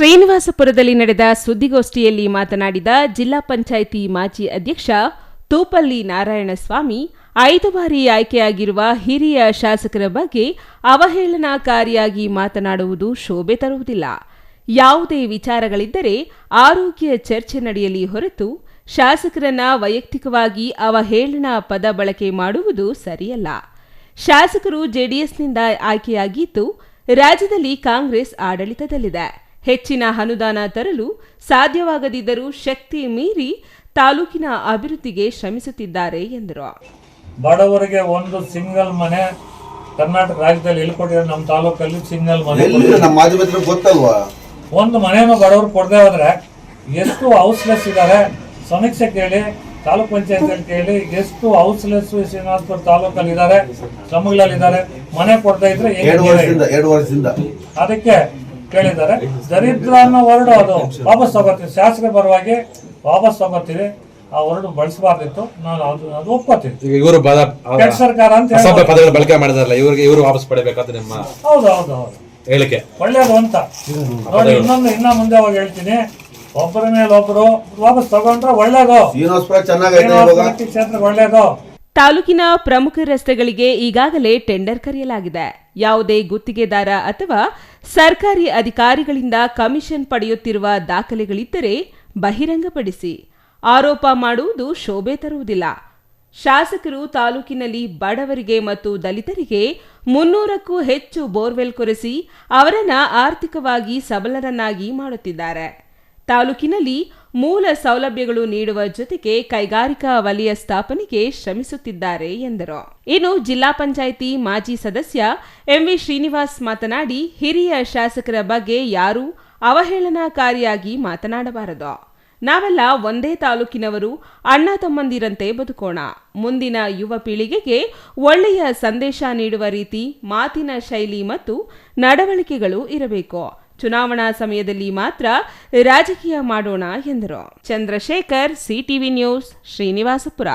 ಶ್ರೀನಿವಾಸಪುರದಲ್ಲಿ ನಡೆದ ಸುದ್ದಿಗೋಷ್ಠಿಯಲ್ಲಿ ಮಾತನಾಡಿದ ಜಿಲ್ಲಾ ಪಂಚಾಯಿತಿ ಮಾಜಿ ಅಧ್ಯಕ್ಷ ತೂಪಲ್ಲಿ ನಾರಾಯಣಸ್ವಾಮಿ, ಐದು ಬಾರಿ ಆಯ್ಕೆಯಾಗಿರುವ ಹಿರಿಯ ಶಾಸಕರ ಬಗ್ಗೆ ಅವಹೇಳನಕಾರಿಯಾಗಿ ಮಾತನಾಡುವುದು ಶೋಭೆ ತರುವುದಿಲ್ಲ. ಯಾವುದೇ ವಿಚಾರಗಳಿದ್ದರೆ ಆರೋಗ್ಯ ಚರ್ಚೆ ನಡೆಯಲಿ ಹೊರತು ಶಾಸಕರನ್ನ ವೈಯಕ್ತಿಕವಾಗಿ ಅವಹೇಳನ ಪದ ಬಳಕೆ ಮಾಡುವುದು ಸರಿಯಲ್ಲ. ಶಾಸಕರು ಜೆಡಿಎಸ್ನಿಂದ ಆಯ್ಕೆಯಾಗಿದ್ದು ರಾಜ್ಯದಲ್ಲಿ ಕಾಂಗ್ರೆಸ್ ಆಡಳಿತದಲ್ಲಿದೆ. ಹೆಚ್ಚಿನ ಅನುದಾನ ತರಲು ಸಾಧ್ಯವಾಗದಿದ್ದರೂ ಶಕ್ತಿ ಮೀರಿ ತಾಲೂಕಿನ ಅಭಿವೃದ್ಧಿಗೆ ಶ್ರಮಿಸುತ್ತಿದ್ದಾರೆ ಎಂದರು. ಬಡವರಿಗೆ ಒಂದು ಸಿಂಗಲ್ ಮನೆ ಕರ್ನಾಟಕ ರಾಜ್ಯದಲ್ಲಿ ಎಲ್ಲಿ ನಮ್ಮ ತಾಲೂಕಲ್ಲಿ ಸಿಂಗಲ್ ಮನೆ ಎಲ್ಲಿ? ನಮ್ಮ ಮಾಧ್ಯಮದಲ್ಲಿ ಗೊತ್ತಲ್ವಾ? ಒಂದು ಮನೆಯನ್ನು ಬಡವರು ಕೊಡದೆ ಹೋದ್ರೆ ಎಷ್ಟು ಹೌಸ್ಲೆಸ್ ಇದ್ದಾರೆ ಸಮೀಕ್ಷೆ ಕೇಳಿ ತಾಲೂಕ್ ಪಂಚಾಯತ್ ಕೇಳಿ ಎಷ್ಟು ಹೌಸ್ಲೆಸ್ ಶ್ರೀನಿವಾಸಪುರ ತಾಲೂಕಲ್ಲಿ ಇದ್ದಾರೆ ಶ್ರಮಗಳಲ್ಲಿ ಇದ್ದಾರೆ ಮನೆ ಕೊಡದೆ ಇದ್ರೆ ಅದಕ್ಕೆ ಕೇಳಿದ್ದಾರೆ. ದರಿದ್ರ ಅನ್ನೋ ವರ್ಡ್ ಅದು. ವಾಪಸ್ ತಗೋತೀವಿ ಶಾಸಕರ ಪರವಾಗಿ ವಾಪಸ್ ತಗೋತೀವಿ ಆ ವರ್ಡ್ ಬಳಸಬಾರ್ದಿತ್ತು. ನಾನು ಅದು ಅದು ಒಪ್ಕೋತೀನಿ. ಈಗ ಇವರು ಕೆಟ್ಟ ಸರ್ಕಾರ ಅಂತ ಅಸಭ್ಯ ಹೇಳ್ಬೋದು. ಪದಗಳು ಬಳಕೆ ಮಾಡಿದಾರಲ್ಲ ಇವ್ರಿಗೆ ಇವರು ವಾಪಸ್ ಪಡಿಬೇಕಂತ ನಿಮ್ಮ ಹೌದು ಹೌದು ಹೌದು. ಹೇಳಿಕೆ. ಒಳ್ಳೇದು ಅಂತ. ನೋಡಿ ಇನ್ನೊಂದು ಇನ್ನ ಮುಂದೆ ಹೋಗಿ ಹೇಳ್ತೀನಿ. ಒಬ್ಬರ ಮೇಲೆ ಒಬ್ಬರು ವಾಪಸ್ ತಗೊಂಡ್ರೆ ಒಳ್ಳೇದು ಶ್ರೀನಿವಾಸಪುರ ಚೆನ್ನಾಗೈತೆ ಇವಾಗ. ಶ್ರೀನಿವಾಸ ಕ್ಷೇತ್ರ ಒಳ್ಳೇದು ತಾಲೂಕಿನ ಪ್ರಮುಖ ರಸ್ತೆಗಳಿಗೆ ಈಗಾಗಲೇ ಟೆಂಡರ್ ಕರೆಯಲಾಗಿದೆ. ಯಾವುದೇ ಗುತ್ತಿಗೆದಾರ ಅಥವಾ ಸರ್ಕಾರಿ ಅಧಿಕಾರಿಗಳಿಂದ ಕಮಿಷನ್ ಪಡೆಯುತ್ತಿರುವ ದಾಖಲೆಗಳಿದ್ದರೆ ಬಹಿರಂಗಪಡಿಸಿ. ಆರೋಪ ಮಾಡುವುದು ಶೋಭೆ ತರುವುದಿಲ್ಲ. ಶಾಸಕರು ತಾಲೂಕಿನಲ್ಲಿ ಬಡವರಿಗೆ ಮತ್ತು ದಲಿತರಿಗೆ ಮುನ್ನೂರಕ್ಕೂ ಹೆಚ್ಚು ಬೋರ್ವೆಲ್ ಕೊರೆಸಿ ಅವರನ್ನ ಆರ್ಥಿಕವಾಗಿ ಸಬಲರನ್ನಾಗಿ ಮಾಡುತ್ತಿದ್ದಾರೆ. ತಾಲೂಕಿನಲ್ಲಿ ಮೂಲ ಸೌಲಭ್ಯಗಳು ನೀಡುವ ಜೊತೆಗೆ ಕೈಗಾರಿಕಾ ವಲಯ ಸ್ಥಾಪನೆಗೆ ಶ್ರಮಿಸುತ್ತಿದ್ದಾರೆ ಎಂದರು. ಇನ್ನು ಜಿಲ್ಲಾ ಪಂಚಾಯಿತಿ ಮಾಜಿ ಸದಸ್ಯ ಎಂವಿ ಶ್ರೀನಿವಾಸ್ ಮಾತನಾಡಿ, ಹಿರಿಯ ಶಾಸಕರ ಬಗ್ಗೆ ಯಾರೂ ಅವಹೇಳನಕಾರಿಯಾಗಿ ಮಾತನಾಡಬಾರದು. ನಾವೆಲ್ಲ ಒಂದೇ ತಾಲೂಕಿನವರು, ಅಣ್ಣ ತಮ್ಮಂದಿರಂತೆ ಬದುಕೋಣ. ಮುಂದಿನ ಯುವ ಪೀಳಿಗೆಗೆ ಒಳ್ಳೆಯ ಸಂದೇಶ ನೀಡುವ ರೀತಿ, ಮಾತಿನ ಶೈಲಿ ಮತ್ತು ನಡವಳಿಕೆಗಳು ಇರಬೇಕು. ಚುನಾವಣಾ ಸಮಯದಲ್ಲಿ ಮಾತ್ರ ರಾಜಕೀಯ ಮಾಡೋಣ ಎಂದರು. Chandrashekhar CTV news Srinivasapura.